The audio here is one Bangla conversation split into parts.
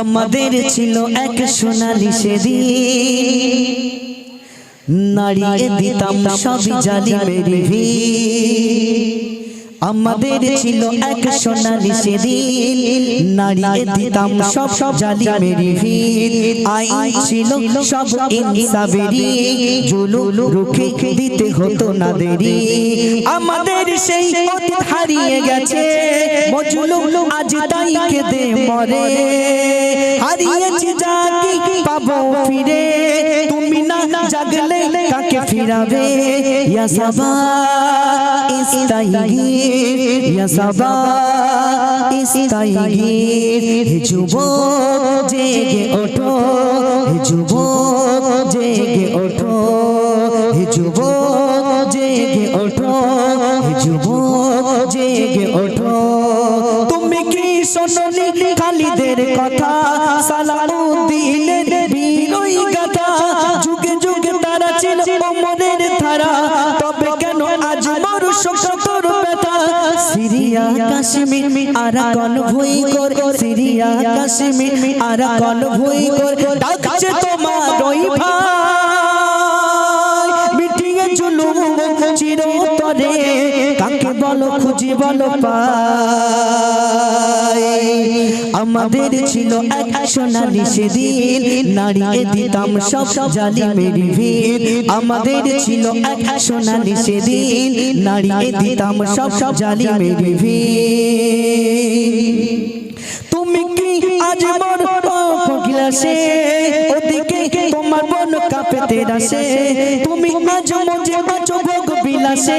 আমাদের ছিল এক সোনালি সেদিন। নাড়িয়ে দিতাম সবই জালি মেরি আমাদের ছিল এক সোনালি সেদিন। নাড়িয়ে দিতাম সব সব জালি মেরি ভি আইন ছিল সব ইনসাবেরি জুলু রুখে দিতে হতো না দেরি। আমাদের সেই হারিয়ে গেছে। আজ তাই কেঁদে মরে। জাগলে কাকে ফিরাবে ইয়া সাবা ইস্তাইগির ইয়া সাবা ইস্তাইগির হে যুবক জেগে ওঠো হে যুবক জেগে ওঠো হে যুবক জেগে ওঠো হে যুবক জেগে ওঠো তুমি কি শোনি খালিদের কথা সালাউদ্দিনের বীরই ছিল অমরের ধারা। তবে কেন আজ মরু শোকতর ব্যথা? সিরিয়া, কাশ্মীর আরাকান ভুই কর। সিরিয়া, কাশ্মীর আরাকান ভুই কর। ডাকছে তোমার ওই ভাই। মিটিয়ে জুলুম চিরতরে। কাকে বলো, খুঁজি বলো পাই। আমাদের ছিল এক সোনালি সেদিন নাড়িয়ে দিতাম সব জালি মেরি ভিড়। আমাদের ছিল এক সোনালি সেদিন নাড়িয়ে দিতাম সব সব জালি মেরি ভিড়। তুমি কি আজ মন গিলাসে ওদিকে তোমার মন কাঁপেতে রাসে। তুমি আজ মজে আছো ভোগ বিলাসে।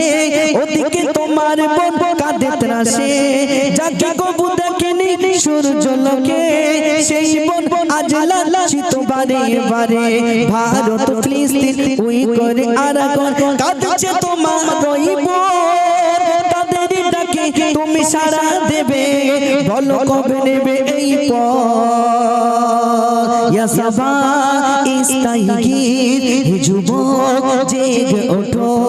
ওদিকে তোমার মন কাঁদে ত্রাসে যাকে গবু দেখেনি সূর্য লোকে, সেই মন আজ লালাচিত বারে বারে ভারত, ফিলিস্তিন ওই করে আরাগন কাঁদছে তোমার বোন। ডাকে তুমি সারা দেবে কবে নেবে এই জেগে ওঠো।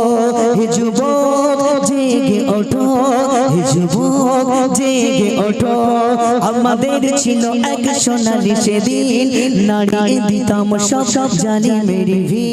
জেগে ওঠো। আমাদের ছিল এক সোনালি সেদিন। নাড়িয়ে দিতাম সব সব জানি মেরি ভি